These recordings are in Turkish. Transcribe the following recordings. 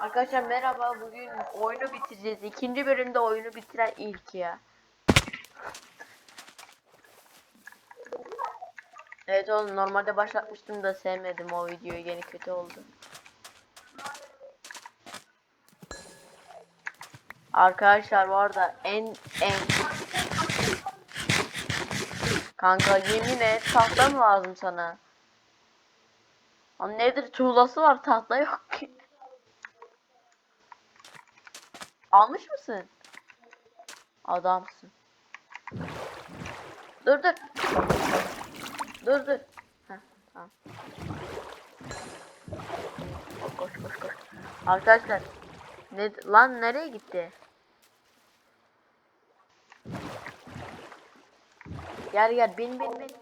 Arkadaşlar merhaba bugün oyunu bitireceğiz. İkinci bölümde oyunu bitiren ilk ya. Evet oğlum normalde başlatmıştım da sevmedim o videoyu gene kötü oldu. Arkadaşlar bu arada en en Kanka yemin et tahta mı lazım sana? Lan nedir tuğlası var tahta yok ki. Almış mısın? Adamsın. Dur dur. Dur dur. Heh. Koş koş koş. Arkadaşlar. Ne, lan nereye gitti? Gel gel bin bin bin.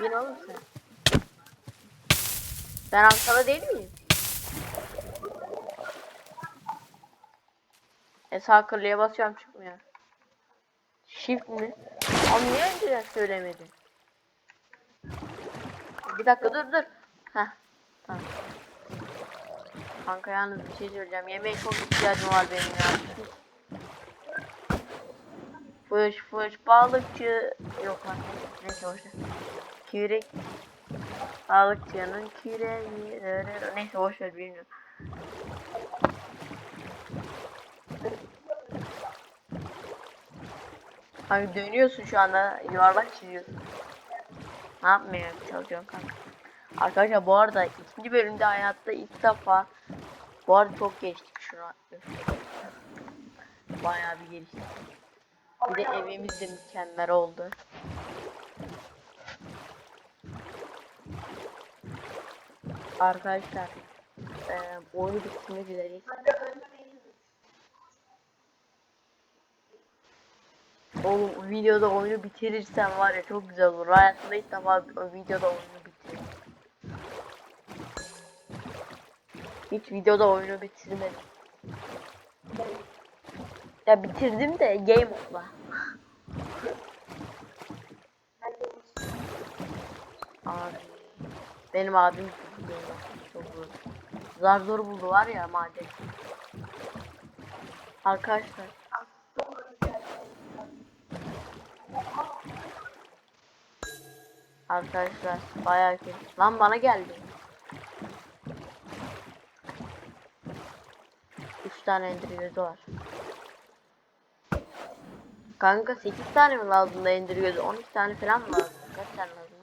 Bin oğlum sen. Ben Ankara değil miyim? E sağ kırlıya basıyorum çıkmıyor. Shift mi? Ama niye önceden söylemedin? Bir dakika dur dur. Heh. Tamam. Kanka yalnız bir şey söyleyeceğim. Yemeğe çok ihtiyacım var benim ya. Fış fış balıkçı. Yok lan. Neyse boşver. Kürek. Balıkçının küreği. Neyse boşver bilmiyorum. Hani dönüyorsun şu anda yuvarlak çiziyorsun. Ne yapmaya çalışıyorsun kanka? Arkadaşlar bu arada ikinci bölümde hayatta ilk defa bu arada çok geçtik şunu Bayağı bir geliştik. Bir de evimiz de mükemmel oldu. Arkadaşlar e, oyunu bitirmek üzereyiz. Oğlum videoda oyunu bitirirsen var ya çok güzel olur. Hayatımda ilk defa videoda oyunu bitiririm. Hiç videoda oyunu bitirmedim. Ya bitirdim de game mode'la. Abi. Benim abim çok zor. Zar zor buldu var ya maden. Arkadaşlar. Arkadaşlar bayağı kötü. Lan bana geldi. 3 tane ender gözü var. Kanka 8 tane mi lazım da ender gözü? 12 tane falan mı lazım? Kaç tane lazım?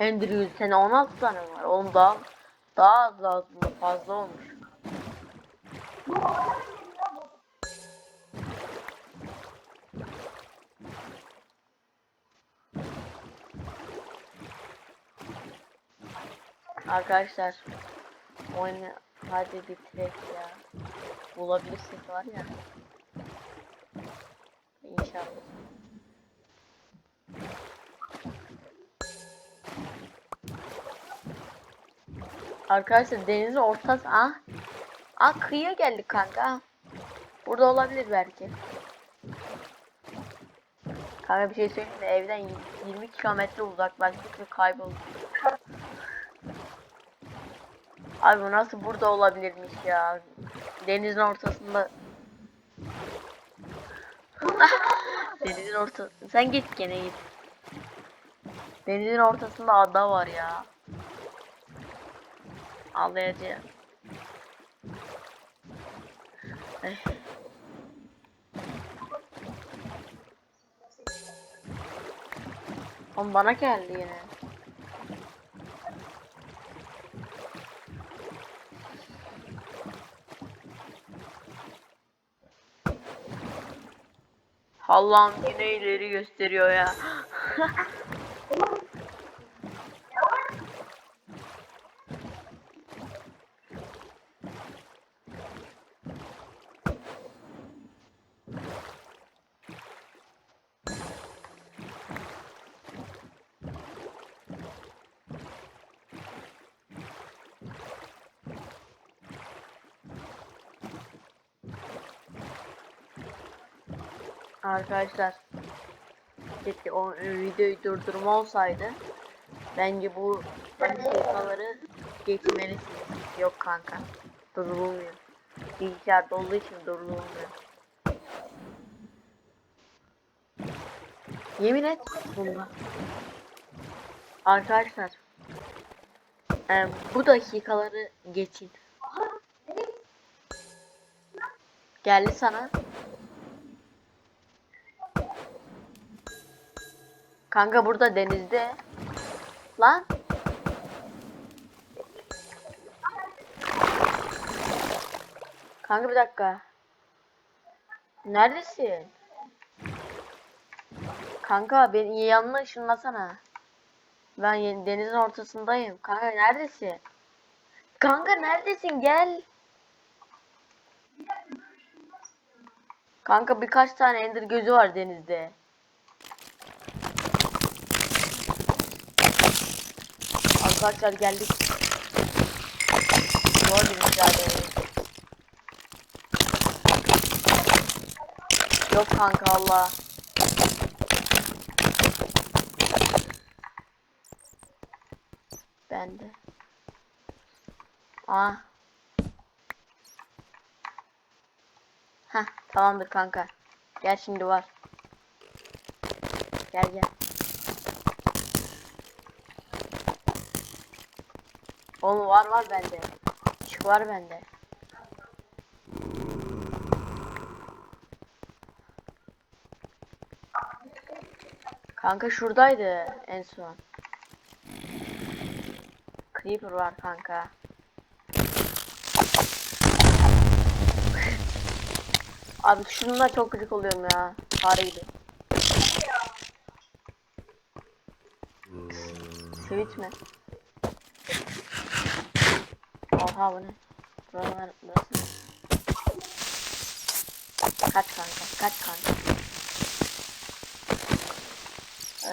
Ender gözü sene 16 tane var. Oğlum daha az lazım fazla olmuş. Arkadaşlar oyunu hadi bitirek ya. Bulabilirsek var ya. İnşallah. Arkadaşlar denizin ortası ah. Ah kıyıya geldik kanka. Burada olabilir belki. Kanka bir şey söyleyeyim mi? Evden 20 kilometre uzaklaştık ve kaybolduk. Abi bu nasıl burada olabilirmiş ya? Denizin ortasında. Denizin ortası. Sen git gene git. Denizin ortasında ada var ya. Ağlayacağım. Ay. Oğlum bana geldi yine. Allah'ım yine ileri gösteriyor ya. Arkadaşlar keşke o e, videoyu durdurma olsaydı bence bu dakikaları geçmelisiniz. Yok kanka. Durdurulmuyor. Bilgisayar olduğu için durdurulmuyor. Yemin et bunda. Arkadaşlar e, bu dakikaları geçin. Geldi sana. Kanka burada denizde. Lan. Kanka bir dakika. Neredesin? Kanka beni yanına ışınlasana. Ben denizin ortasındayım. Kanka neredesin? Kanka neredesin? Gel. Kanka birkaç tane ender gözü var denizde. Arkadaşlar geldik. Zor bir mücadele. Yok kanka Allah. Ben de. Aa. Heh, tamamdır kanka. Gel şimdi var. Gel gel. Oğlum var var bende. Çık var bende. Kanka şuradaydı en son. Creeper var kanka. Abi şununla çok gıcık oluyorum ya. Fare gibi. Mi? Oha bu ne? Buralar burası ne? Kaç kanka, kaç kanka.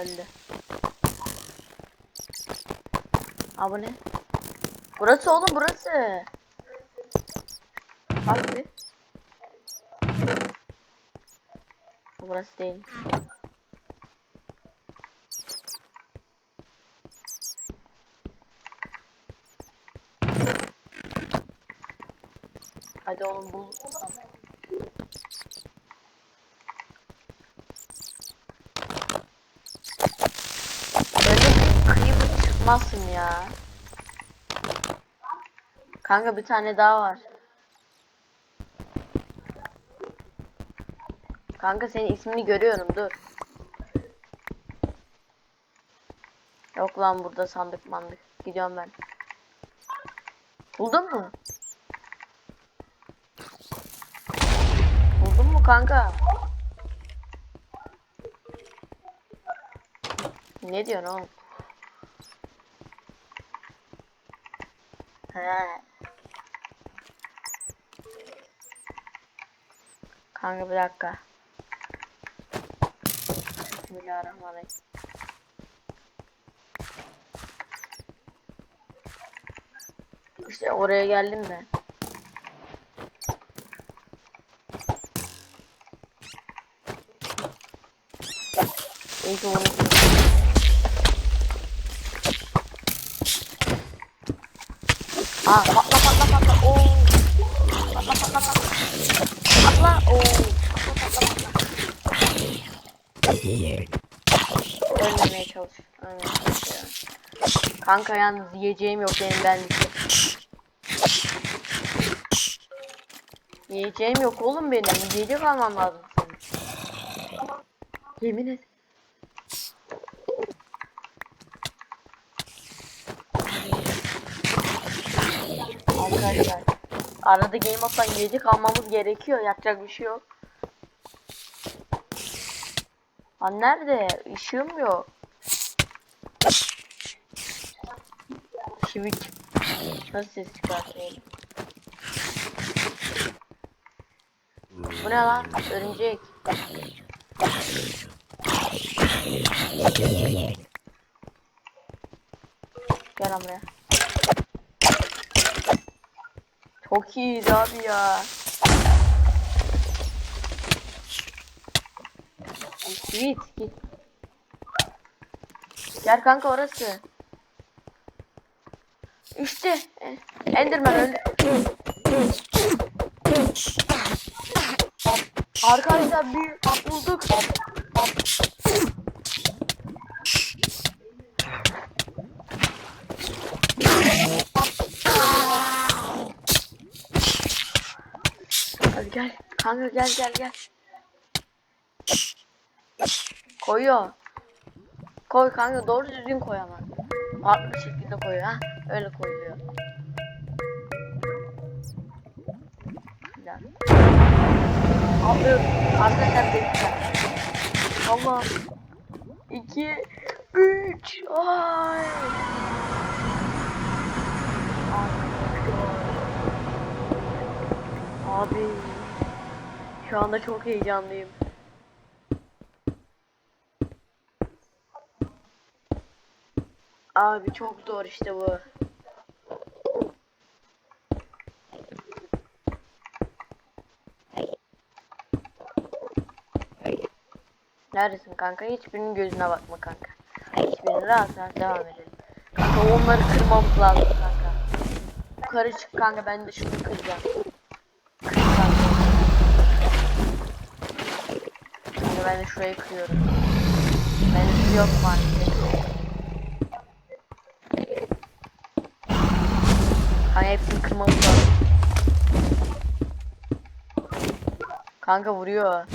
Öldü. Aa? Burası oğlum burası. Bak Burası değil. Hadi oğlum bul. Böyle creeper çıkmazsın ya. Kanka bir tane daha var. Kanka senin ismini görüyorum dur. Yok lan burada sandık mandık. Gidiyorum ben. Buldun mu? Buldun mu kanka? Ne diyorsun oğlum? He. Kanka bir dakika. Bismillahirrahmanirrahim. İşte oraya geldim ben. Bunu Aa patla patla patla. Oo. Patla patla patla. Patla. Oo. Ölmemeye çalış. Kanka yalnız yiyeceğim yok benim ben. Yiyeceğim yok oğlum benim. Yiyecek almam lazım senin. Yemin et. Arkadaşlar. Arada game mode'dan yiyecek almamız gerekiyor. Yapacak bir şey yok. Lan nerede? Işığım yok. Switch. Nasıl ses çıkartıyorum? Bu ne lan? Örümcek. Gel buraya. Çok iyiydi abi ya. Git git. Gel kanka orası. İşte Enderman öldü. Arkadaşlar bir bulduk. Gel. Kanka gel gel gel. Koyuyor. Koy kanka doğru düzgün koy ama. Farklı şekilde koyuyor ha. Öyle koyuyor. Güzel. Alıyorum. Arkadaşlar bekle. Allah. 2 3 Ay. Abi. Şu anda çok heyecanlıyım. Abi çok zor işte bu. Neredesin kanka? Hiçbirinin gözüne bakma kanka. Hiçbirini rahat rahat devam edelim. Kanka onları kırmamız lazım kanka. Yukarı çık kanka ben de şunu kıracağım. Kır kanka. Kanka ben de şurayı kırıyorum. Ben yok maalesef. Kanka hepsini kırmamız lazım. Kanka vuruyor.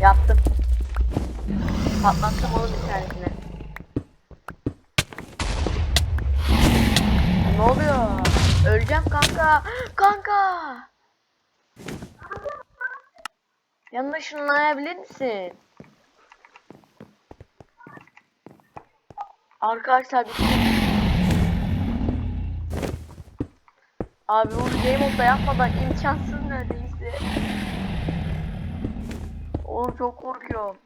Yaptım. Patlattım oğlum bir tanesini. Ne oluyor? Öleceğim kanka. Kanka. Yanına ışınlayabilir misin? Arkadaşlar bir Abi bunu game mode'da yapmadan imkansız neredeyse. Oğlum çok korkuyorum.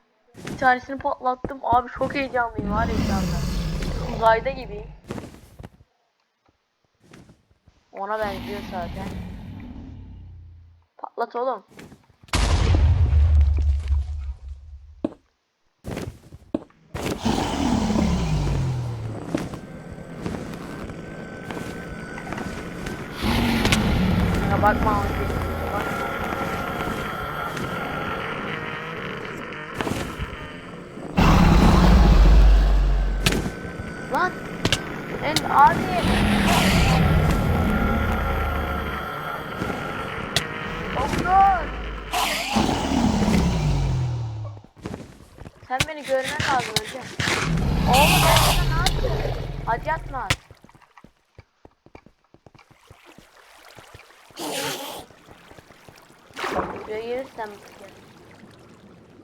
Bir tanesini patlattım. Abi çok heyecanlıyım var ya şu. Uzayda gibi. Ona benziyor zaten. Patlat oğlum. Ya bakma abi. Bak. Lan. En abi. Doktor. Sen beni görmen lazım hocam. Oğlum ben sana ne yaptım? Hadi yatma. Şuraya gelirsen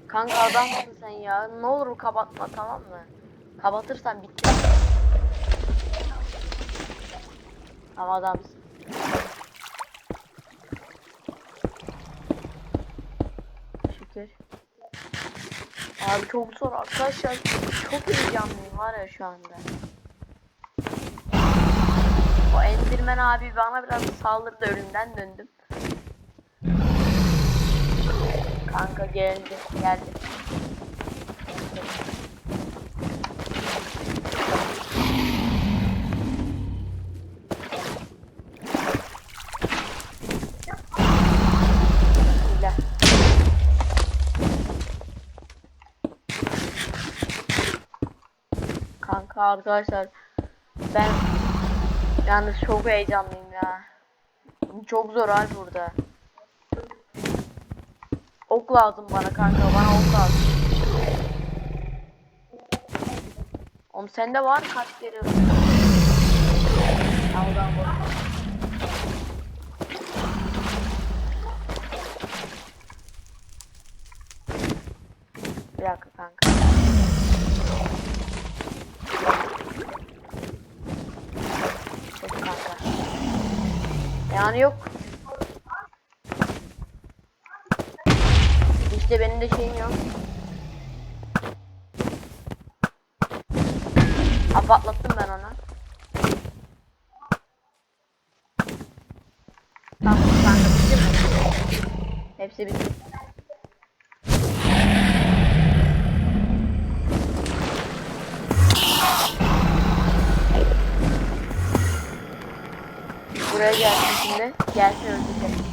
Kanka adamsın sen ya. Ne olur kapatma tamam mı? Kapatırsan bitti. Ama adamsın. Şükür. Abi çok zor arkadaşlar. Çok heyecanlıyım var ya şu anda. O Enderman abi bana biraz saldırdı ölümden döndüm. Kanka geldi, geldi. Kanka arkadaşlar ben yalnız çok heyecanlıyım ya. Çok zor abi burada. Ok lazım bana kanka bana ok lazım. Oğlum sende var kaç kere? Aldan. Bir dakika kanka. Yani yok. İşte benim de şeyim yok. Ha patlattım ben onu. Hepsi bitti. Buraya gelsin şimdi. Gelsin öldürecek.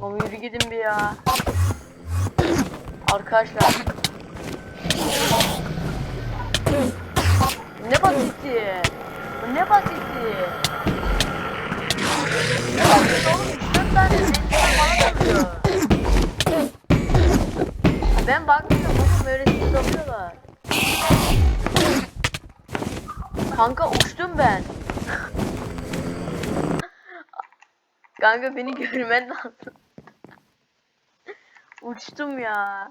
Oğlum yürü gidin bir ya. Arkadaşlar. Ne basitti. Bu ne basitti. Ne basit oğlum 3-4 tane bana. Ben bakmıyorum oğlum böyle siz dalıyorlar. Kanka uçtum ben. Kanka beni görmen lazım. Uçtum ya.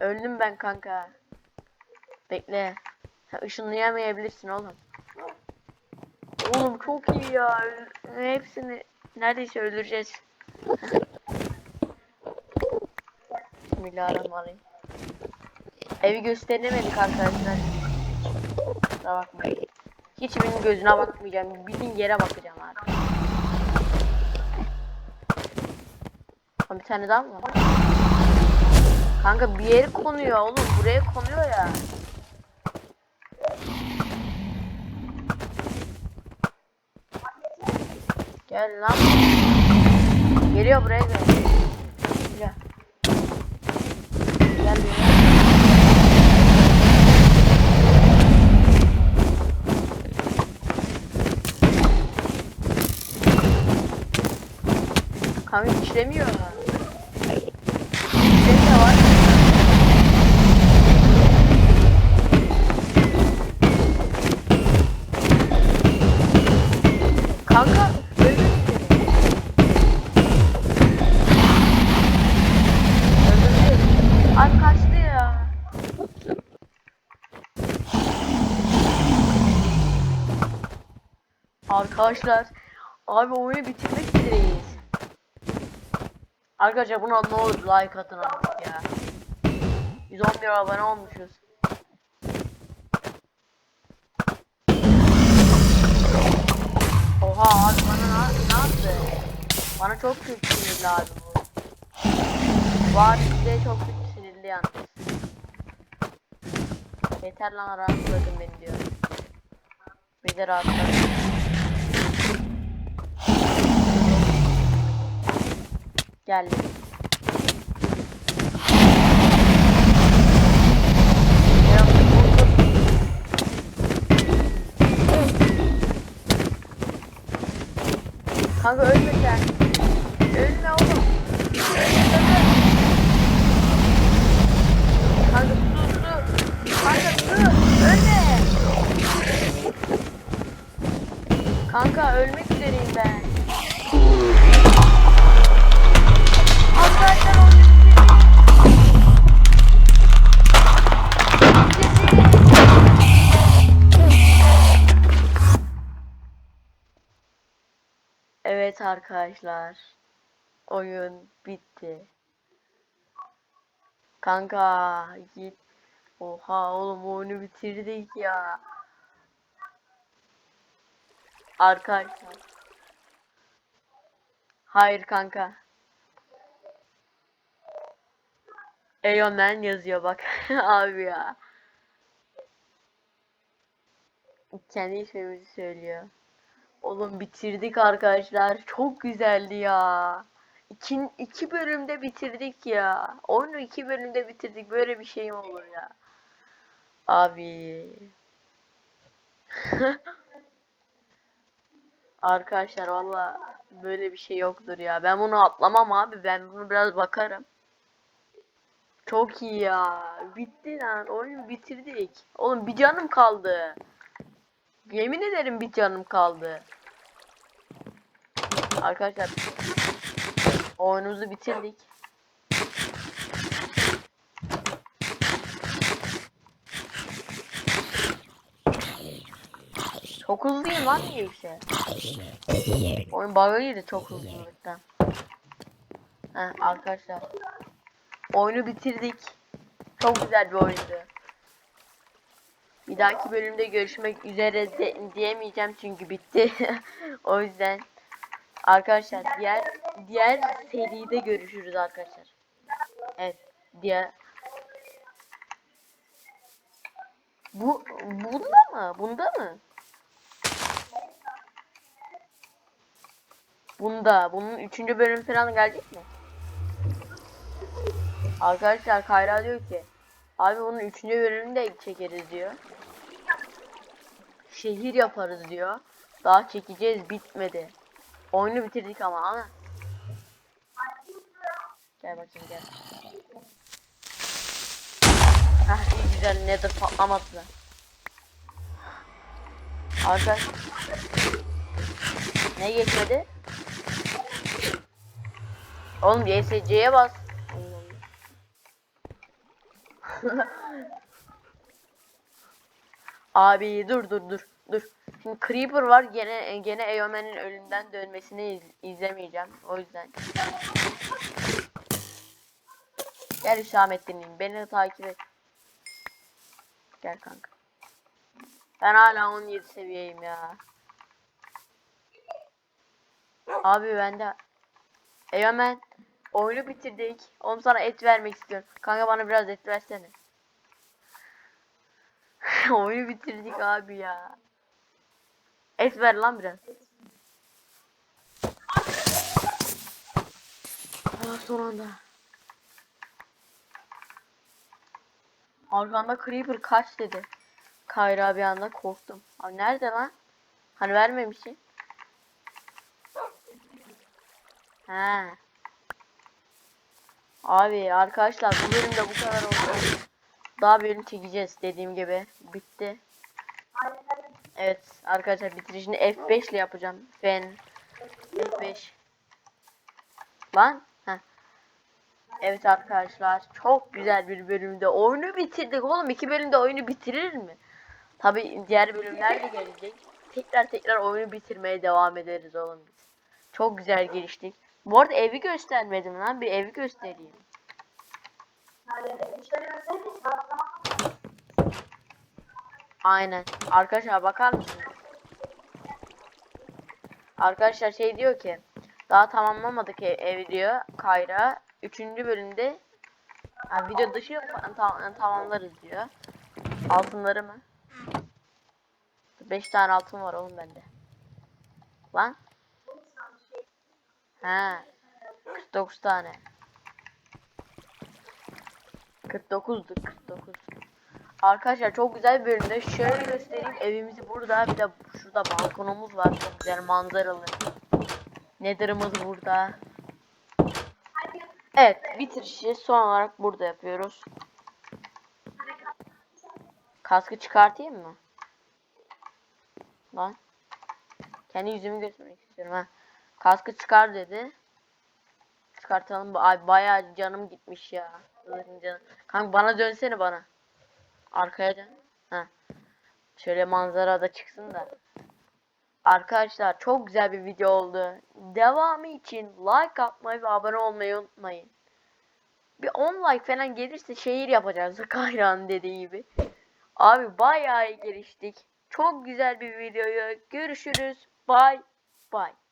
Öldüm ben kanka. Bekle. Sen ışınlayamayabilirsin oğlum. Oğlum çok iyi ya. Hepsini neredeyse öldüreceğiz. Bismillahirrahmanirrahim. Evi gösteremedik arkadaşlar. Kusura bakmayın. Hiçbirinin gözüne bakmayacağım. Bildiğin yere bakacağım abi. Ha, bir tane daha mı var? Kanka bir yere konuyor oğlum. Buraya konuyor ya. Gel lan. Geliyor buraya gel. Gel. Gel. Kanka işlemiyor. İşlemiyor Arkadaşlar abi oyunu bitirmek üzereyiz. Arkadaşlar buna ne olur like atın artık ya. 111 abone olmuşuz. Oha abi bana ne, ne yaptı? Bana çok kötü sinirli abi bu. Abi size çok kötü sinirli yalnız. Yeter lan rahat bırakın beni diyor. Bir de. Geldi. Kanka ölme arkadaşlar. Oyun bitti. Kanka git. Oha oğlum oyunu bitirdik ya. Arkadaşlar. Hayır kanka. Eyonen yazıyor bak. Abi ya. Kendi ismimizi söylüyor. Oğlum bitirdik arkadaşlar. Çok güzeldi ya. İki, iki bölümde bitirdik ya. Oyunu iki bölümde bitirdik. Böyle bir şey mi olur ya? Abi. Arkadaşlar valla böyle bir şey yoktur ya. Ben bunu atlamam abi. Ben bunu biraz bakarım. Çok iyi ya. Bitti lan. Oyunu bitirdik. Oğlum bir canım kaldı. Yemin ederim bir canım kaldı. Arkadaşlar oyunumuzu bitirdik. Çok hızlıyım lan niyeyse. Oyun bug'ıydı çok hızlılıktan. Heh, arkadaşlar. Oyunu bitirdik. Çok güzel bir oyundu. Bir dahaki bölümde görüşmek üzere de, diyemeyeceğim çünkü bitti. o yüzden Arkadaşlar diğer diğer seride görüşürüz arkadaşlar. Evet diğer Bu bunda mı? Bunda mı? Bunda. Bunun üçüncü bölüm falan gelecek mi? Arkadaşlar Kayra diyor ki Abi bunun üçüncü bölümünü de çekeriz diyor. Şehir yaparız diyor. Daha çekeceğiz bitmedi. Oyunu bitirdik ama ama. Gel bakayım gel. Hah iyi güzel nether patlamadı. Arkadaş. Ne geçmedi? Oğlum YSC'ye bas. Abi dur dur dur dur. Şimdi Creeper var gene gene Eomen'in ölümden dönmesini iz- izlemeyeceğim. O yüzden. Gel Hüsamettin'im beni takip et. Gel kanka. Ben hala 17 seviyeyim ya. Abi ben de Eomen oyunu bitirdik. Oğlum sana et vermek istiyorum. Kanka bana biraz et versene. oyunu bitirdik abi ya. Et ver lan biraz. Ah son anda. Arkanda Creeper kaç dedi. Kayra bir anda korktum. Abi nerede lan? Hani vermemişsin? He. Abi arkadaşlar bu bölümde bu kadar oldu. Daha bölüm çekeceğiz dediğim gibi. Bitti. Evet arkadaşlar bitirişini F5 ile yapacağım. Fen F5. Lan. Heh. Evet arkadaşlar çok güzel bir bölümde oyunu bitirdik oğlum iki bölümde oyunu bitirir mi? Tabi diğer bölümler de gelecek. Tekrar tekrar oyunu bitirmeye devam ederiz oğlum biz. Çok güzel geliştik. Bu arada evi göstermedim lan bir evi göstereyim. Aynen. Arkadaşlar bakar mısınız? Arkadaşlar şey diyor ki daha tamamlamadık ev, ev diyor Kayra. Üçüncü bölümde yani video dışı tam, tamamlarız diyor. Altınları mı? 5 tane altın var oğlum bende. Lan. He. 49 tane. 49'du 49. Arkadaşlar çok güzel bir bölümde. Şöyle göstereyim. Evimizi burada. Bir de şurada balkonumuz var. Çok güzel manzaralı. Nether'ımız burada. Evet bitirişi son olarak burada yapıyoruz. Kaskı çıkartayım mı? Lan. Kendi yüzümü göstermek istiyorum ha. Kaskı çıkar dedi. Çıkartalım. Ay bayağı canım gitmiş ya. Canım. Kanka bana dönsene bana. Arkaya dön. Ha. Şöyle manzara da çıksın da. Arkadaşlar çok güzel bir video oldu. Devamı için like atmayı ve abone olmayı unutmayın. Bir 10 like falan gelirse şehir yapacağız. Kayran dediği gibi. Abi bayağı geliştik. Çok güzel bir videoyu görüşürüz. Bye bye.